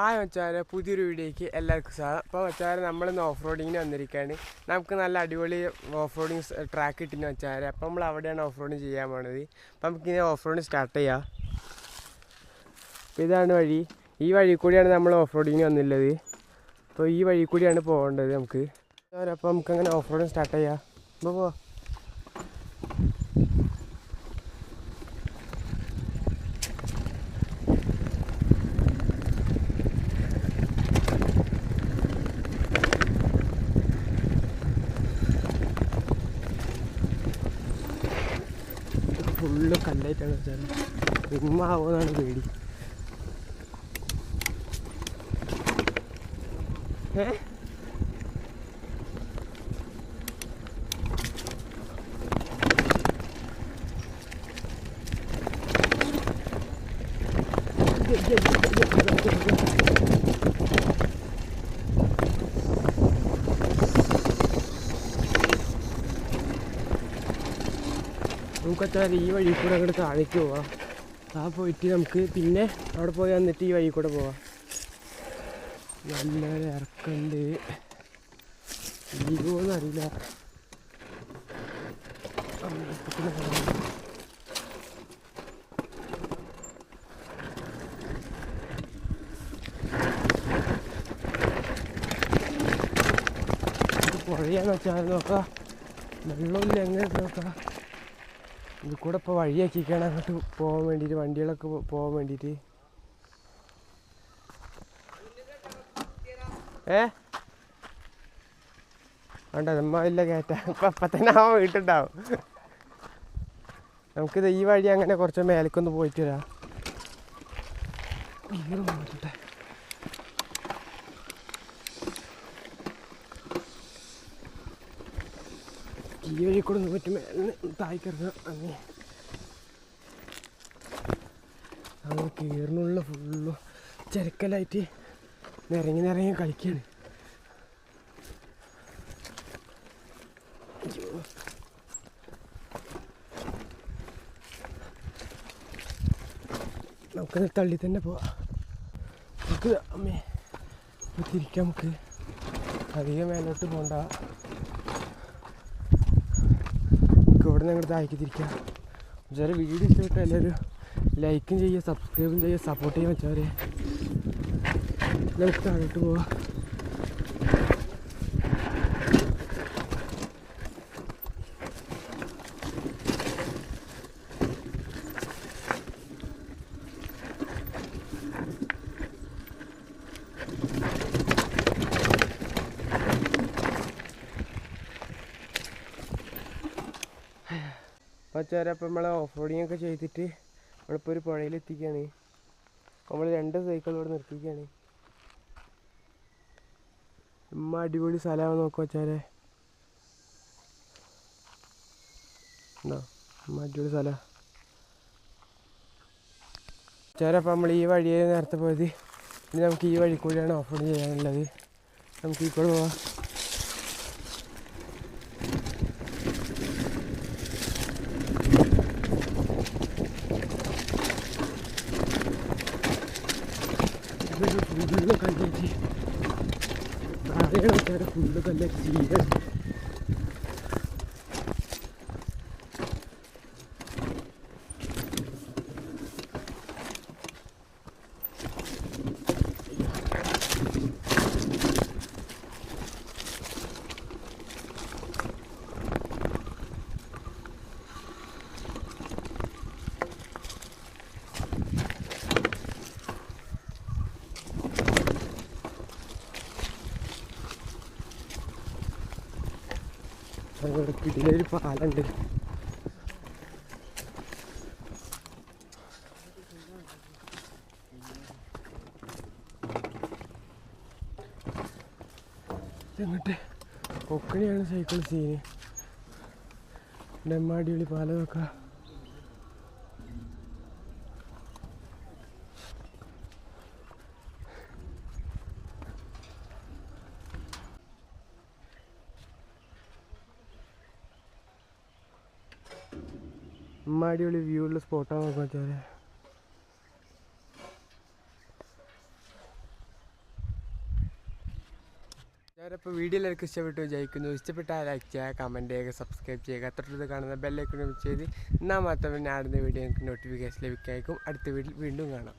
ആ വെച്ചാൽ പുതിയൊരു വീഡിയോയ്ക്ക് എല്ലാവർക്കും സ്വാഗതം. അപ്പോൾ വെച്ചാൽ നമ്മളിന്ന് ഓഫ് റോഡിങ്ങിന് വന്നിരിക്കുകയാണ്. നമുക്ക് നല്ല അടിപൊളി ഓഫ് റോഡിങ് ട്രാക്ക് കിട്ടുന്ന വെച്ചാൽ അപ്പോൾ നമ്മൾ അവിടെയാണ് ഓഫ് റോഡിങ് ചെയ്യാൻ പോണത്. അപ്പോൾ നമുക്കിനി ഓഫ് റോഡിങ് സ്റ്റാർട്ട് ചെയ്യാം. അപ്പോൾ ഇതാണ് വഴി. ഈ വഴി കൂടിയാണ് നമ്മൾ ഓഫ് റോഡിങ്ങിന് വന്നുള്ളത് അപ്പോൾ ഈ വഴി കൂടിയാണ് പോകേണ്ടത് നമുക്ക്. അപ്പോൾ നമുക്കങ്ങനെ ഓഫ് റോഡിങ് സ്റ്റാർട്ട് ചെയ്യാം. അപ്പോൾ പോവാം ഫുള്ള് കല്ലായിട്ടാണ് വെച്ചാൽ ഉമ്മ ആവുമെന്നാണ് പേടി. ഏ? നമുക്ക് വെച്ചാൽ ഈ വഴി കൂടെ അങ്ങോട്ട് താഴേക്ക് പോവാം. ആ പോയിട്ട് നമുക്ക് പിന്നെ അവിടെ പോയി വന്നിട്ട് ഈ വഴി കൂടെ പോവാം. നല്ല ഇറക്കുണ്ട്. ഇരിക്കുമോന്ന് അറിയില്ല. പുഴയാന്ന് വെച്ചാൽ നോക്കാം. വെള്ളമില്ല എങ്ങനെ നോക്കാം. ഇത് കൂടെ ഇപ്പോൾ വഴിയാക്കിക്കാണ് അങ്ങോട്ട് പോകാൻ വേണ്ടിയിട്ട് വണ്ടികളൊക്കെ പോകാൻ വേണ്ടിയിട്ട്. ഏ? വേണ്ട നമ്മ ഇല്ല കയറ്റ ഇപ്പം അപ്പം തന്നെ ആ വീട്ടുണ്ടാവും നമുക്കിത് ഈ വഴി അങ്ങനെ കുറച്ച് മേലക്കൊന്ന് പോയിട്ട് വരാം. ഈ വഴി കൂടെ ഒന്ന് പറ്റും തായ്ക്കിറങ്ങാം. അങ്ങനെ അങ്ങനെ കീറിനുള്ള ഫുള്ള് ചരക്കലായിട്ട് നിറങ്ങി നിറങ്ങി കളിക്കുകയാണ് നമുക്ക് നമുക്കത് തള്ളി തന്നെ പോവാം. നമുക്ക് അമ്മേ തിരിക്കാം നമുക്ക്. അധികം മേലോട്ട് പോണ്ട. ഇവിടെ നിന്ന് അങ്ങോട്ട് താഴേക്ക് തിരിക്കാം ചില വീഡിയോ ഇഷ്ടപ്പെട്ട എല്ലാവരും ലൈക്കും ചെയ്യുക സബ്സ്ക്രൈബും ചെയ്യുക സപ്പോർട്ട് ചെയ്യാൻ വെച്ചവരെ നമുക്ക് താഴോട്ട് പോവാം. പച്ചാര അപ്പം നമ്മൾ ഓഫ് റോഡിങ് ഒക്കെ ചെയ്തിട്ട് നമ്മളിപ്പോൾ ഒരു പുഴയിൽ എത്തിക്കുകയാണ് നമ്മൾ രണ്ട് സൈക്കിൾ ഇവിടെ നിർത്തിക്കുകയാണ് ഉമ്മ അടിപൊളി സ്ഥലമാണ് നോക്കുക വച്ചാലേ ഉണ്ടോ? ഉമ്മ അടിപൊളി സ്ഥലം. ചേരപ്പം നമ്മൾ ഈ വഴിയെ നേരത്തെ പോയത്. ഇനി നമുക്ക് ഈ വഴി കൂടിയാണ് ഓഫ് റോഡ് ചെയ്യാനുള്ളത്. നമുക്ക് ഈ കൂടെ പോവാം. ഫുള്ള് കല്ലേറ്റ് താഴെ വെച്ചാൽ ഫുള്ള് കല്ലേറ്റ് ചെയ്യാൻ അവിടെ കിടിലൊരു പാലുണ്ട്. എന്നിട്ട് കൊക്കണിയാണ് സൈക്കിൾ സീന് നെമ്മാടിയുള്ളി പാല വെക്കാം അമ്മ അടിപൊളി വ്യൂ ഉള്ള സ്പോട്ടാണ് നോക്കാൻ വെച്ചാൽ വീഡിയോ എല്ലാവർക്കും ഇഷ്ടപ്പെട്ടു ജയിക്കുന്നു ഇഷ്ടപ്പെട്ടാൽ ലൈക്ക് ചെയ്യുക കമന്റ് ചെയ്യുക സബ്സ്ക്രൈബ് ചെയ്യുക. തൊട്ടടുത്ത് കാണുന്ന ബെല്ലൈക്കൺ ചെയ്ത് എന്നാൽ മാത്രമേ ഞാൻ അടുത്ത വീഡിയോ നിങ്ങൾക്ക് നോട്ടിഫിക്കേഷൻ ലഭിക്കായിരിക്കും. അടുത്ത വീഡിയോ വീണ്ടും കാണാം.